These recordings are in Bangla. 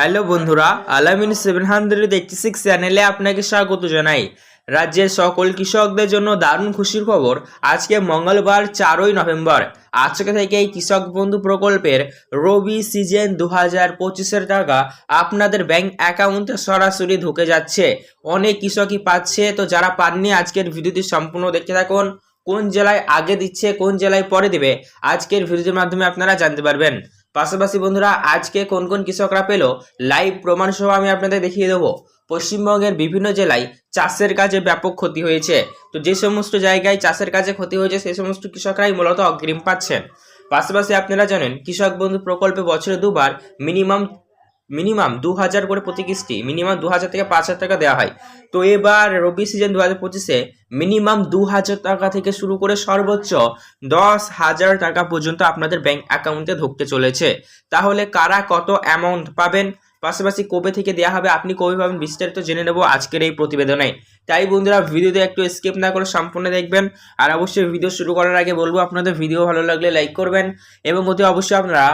হ্যালো বন্ধুরা, আলামিন সেভেন হান্ড্রেড এইটটি সিক্স চ্যানেলে আপনাকে স্বাগত জানাই। রাজ্যের সকল কৃষকদের জন্য দারুণ খুশির খবর। আজকে মঙ্গলবার চারই নভেম্বর। আজকে থেকে এই কৃষক বন্ধু প্রকল্পের রবি সিজন দু হাজার পঁচিশের টাকা আপনাদের ব্যাংক অ্যাকাউন্টে সরাসরি ঢুকে যাচ্ছে। অনেক কৃষকই পাচ্ছে, তো যারা পাননি আজকের ভিডিওটি সম্পূর্ণ দেখতে থাকুন। কোন জেলায় আগে দিচ্ছে, কোন জেলায় পরে দেবে, আজকের ভিডিওর মাধ্যমে আপনারা জানতে পারবেন। পাশাপাশি বন্ধুরা, আজকে কোন কোন কৃষকরা পেল লাইভ প্রমাণ সহ আমি আপনাদের দেখিয়ে দেবো। পশ্চিমবঙ্গের বিভিন্ন জেলায় চাষের কাজে ব্যাপক ক্ষতি হয়েছে। তো যে সমস্ত জায়গায় চাষের কাজে ক্ষতি হয়েছে সেই সমস্ত কৃষকরাই মূলত অগ্রিম পাচ্ছেন। পাশাপাশি আপনারা জানেন, কৃষক বন্ধু প্রকল্পে বছরে দুবার মিনিমাম মিনিমাম দু হাজার করে প্রতি কিস্তি, মিনিমাম দু হাজার থেকে পাঁচ হাজার টাকা দেওয়া হয়। তো এবার রবি সিজন দু হাজার পঁচিশে মিনিমাম দু হাজার টাকা থেকে শুরু করে সর্বোচ্চ দশ হাজার টাকা পর্যন্ত আপনাদের ব্যাংক অ্যাকাউন্টে ঢুকতে চলেছে। তাহলে কারা কত অ্যামাউন্ট পাবেন? পাশাপাশি কবে থেকে দেওয়া হবে? আপনি কবে পাবেন? বিস্তারিত জেনে নেব আজকের এই প্রতিবেদনে। তাই বন্ধুরা ভিডিওতে একটু স্কিপ না করে সম্পূর্ণ দেখবেন। আর অবশ্যই ভিডিও শুরু করার আগে বলব, আপনাদের ভিডিও ভালো লাগলে লাইক করবেন এবং অতি অবশ্যই আপনারা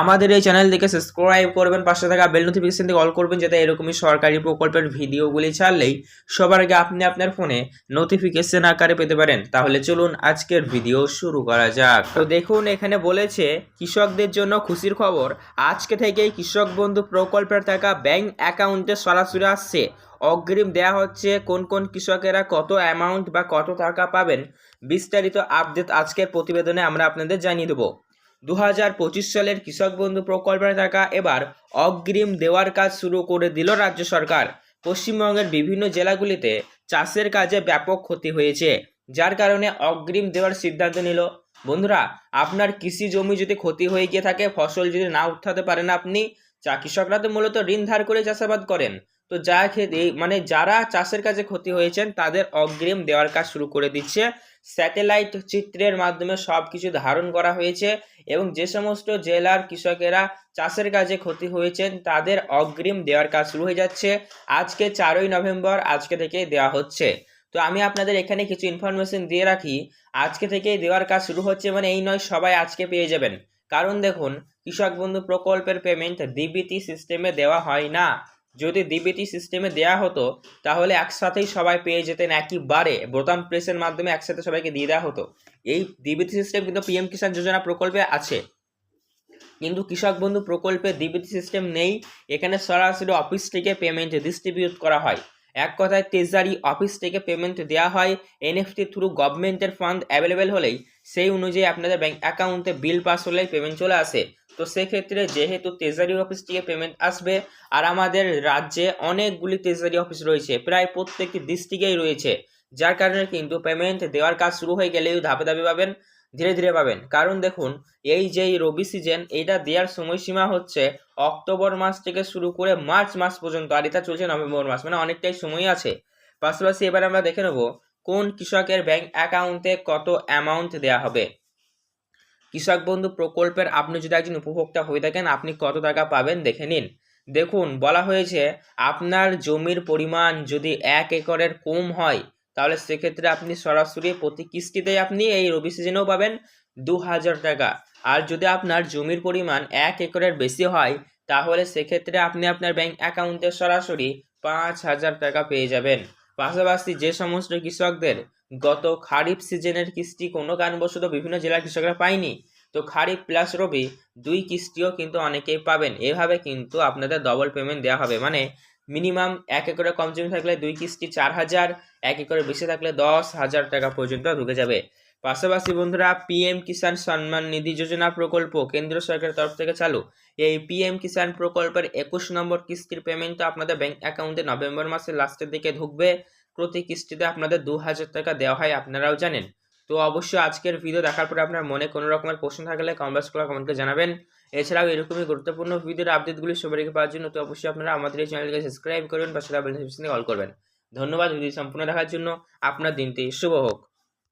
আমাদের এই চ্যানেল থেকে সাবস্ক্রাইব করবেন, পাশে থাকা বেল নোটিফিকেশন থেকে অল করবেন যাতে এরকমই সরকারি প্রকল্পের ভিডিওগুলি ছাড়লেই সবার আগে আপনি আপনার ফোনে নোটিফিকেশন আকারে পেতে পারেন। তাহলে চলুন আজকের ভিডিও শুরু করা যাক। তো দেখুন, এখানে বলেছে, কৃষকদের জন্য খুশির খবর। আজকে থেকেই কৃষক বন্ধু প্রকল্পের টাকা ব্যাংক অ্যাকাউন্টে সরাসরি আসছে। অগ্রিম দেয়া হচ্ছে কোন কোন কৃষকেরা কত অ্যামাউন্ট বা কত টাকা পাবেন। বিস্তারিত আপডেট আজকের প্রতিবেদনে আমরা আপনাদের জানিয়ে দেবো। দু হাজার পঁচিশ সালের কৃষক বন্ধু প্রকল্পের টাকা এবার অগ্রিম দেওয়ার কাজ শুরু করে দিল রাজ্য সরকার। পশ্চিমবঙ্গের বিভিন্ন জেলাগুলিতে চাষের কাজে ব্যাপক ক্ষতি হয়েছে, যার কারণে অগ্রিম দেওয়ার সিদ্ধান্ত নিল। বন্ধুরা, আপনার কৃষি জমি যদি ক্ষতি হয়ে গিয়ে থাকে, ফসল যদি না উঠাতে পারেন আপনি চা কৃষকরা তো মূলত ঋণ ধার করে চাষাবাদ করেন। তো যা মানে যারা চাষের কাজে ক্ষতি হয়েছেন, তাদের অগ্রিম দেওয়ার কাজ শুরু করে দিচ্ছে। স্যাটেলাইট চিত্রের মাধ্যমে সব কিছু ধারণ করা হয়েছে এবং যে সমস্ত জেলার কৃষকেরা চাষের কাজে ক্ষতি হয়েছেন, তাদের অগ্রিম দেওয়ার কাজ শুরু হয়ে যাচ্ছে। আজকে চারই নভেম্বর, আজকে থেকে দেওয়া হচ্ছে। তো আমি আপনাদের এখানে কিছু ইনফরমেশন দিয়ে রাখি। আজকে থেকেই দেওয়ার কাজ শুরু হচ্ছে মানে এই নয়, সবাই আজকে পেয়ে যাবেন। কারণ দেখুন, কৃষক বন্ধু প্রকল্পের পেমেন্ট ডিবিটি সিস্টেমে দেওয়া হয় না। যদি ডিবিটি সিস্টেমে দেওয়া হতো, তাহলে একসাথেই সবাই পেয়ে যেতেন একইবারে বোতাম প্রেসের মাধ্যমে একসাথে সবাইকে দিয়ে দেওয়া হতো। এই ডিবিটি সিস্টেম কিন্তু পিএম কিষাণ যোজনা প্রকল্পে আছে। কিন্তু কৃষক বন্ধু প্রকল্পে ডিবিটি সিস্টেম নেই। এখানে সরাসরি অফিস থেকে পেমেন্ট ডিস্ট্রিবিউট করা হয়। এক কথায় ট্রেজারি অফিস থেকে পেমেন্ট দেওয়া হয়। এনএফটি থ্রু গভর্নমেন্টের ফান্ড অ্যাভেলেবেল হলেই, সেই অনুযায়ী আপনাদের ব্যাঙ্ক অ্যাকাউন্টে বিল পাস হলেই পেমেন্ট চলে আসে। তো সেক্ষেত্রে যেহেতু ট্রেজারি অফিস থেকে পেমেন্ট আসবে, আর আমাদের রাজ্যে অনেকগুলি ট্রেজারি অফিস রয়েছে, প্রায় প্রত্যেকটি ডিস্ট্রিক্টেই রয়েছে, যার কারণে কিন্তু পেমেন্ট দেওয়ার কাজ শুরু হয়ে গেলেও ধাপে ধাপে পাবেন, ধীরে ধীরে পাবেন। কারণ দেখুন, এই যে রবি সিজন এইটা দেওয়ার সময়সীমা হচ্ছে অক্টোবর মাস থেকে শুরু করে মার্চ মাস পর্যন্ত, আর এটা চলছে নভেম্বর মাস মানে অনেকটাই সময় আছে। পাশাপাশি এবার আমরা দেখে নেব কোন কৃষকের ব্যাংক অ্যাকাউন্টে কত অ্যামাউন্ট দেওয়া হবে। কৃষক বন্ধু প্রকল্পের আপনি যদি একজন উপভোক্তা হয়ে থাকেন, আপনি কত টাকা পাবেন দেখে নিন। দেখুন, বলা হয়েছে আপনার জমির পরিমাণ যদি এক একরের কম হয়, তাহলে সেক্ষেত্রে আপনি সরাসরি প্রতি কিস্তিতে আপনি এই রবি সিজনেও পাবেন দু হাজার টাকা। আর যদি আপনার জমির পরিমাণ এক একরের বেশি হয়, তাহলে সেক্ষেত্রে আপনি আপনার ব্যাংক অ্যাকাউন্টে সরাসরি পাঁচ হাজার টাকা পেয়ে যাবেন। পাশাপাশি যে সমস্ত কৃষকদের গত খারিফ সিজনের কিস্তি কোনো কারণবশত বিভিন্ন জেলার কৃষকরা পায়নি। তো খারিফ প্লাস রবি দুই কিস্তিও কিন্তু অনেকেই পাবেন। এভাবে কিন্তু আপনাদের ডবল পেমেন্ট দেওয়া হবে। মানে মিনিমাম এক একরে কম জমি থাকলে দুই কিস্তি চার হাজার, এক একরে বেশি থাকলে দশ হাজার টাকা পর্যন্ত ঢুকে যাবে। পাশাপাশি বন্ধুরা পিএম কিষাণ সম্মান নিধি যোজনা প্রকল্প কেন্দ্র সরকারের তরফ থেকে চালু। এই পিএম কিষাণ প্রকল্পের একুশ নম্বর কিস্তির পেমেন্ট আপনাদের ব্যাংক অ্যাকাউন্টে নভেম্বর মাসের লাস্টের দিকে ঢুকবে। প্রতি কিস্তিতে আপনাদের দু হাজার টাকা দেওয়া হয়, আপনারাও জানেন। তো অবশ্যই আজকের ভিডিও দেখার পরে আপনার মনে কোনো রকমের প্রশ্ন থাকলে কমেন্টস করে কমেন্টে জানাবেন। এছাড়াও এরকমই গুরুত্বপূর্ণ ভিডিওর আপডেটগুলি সবাই পাওয়ার জন্য তো অবশ্যই আপনারা আমাদের এই চ্যানেলকে সাবস্ক্রাইব করবেন, পাশে বেল কল করবেন। ধন্যবাদ ভিডিও সম্পূর্ণ দেখার জন্য। আপনার দিনটি শুভ হোক।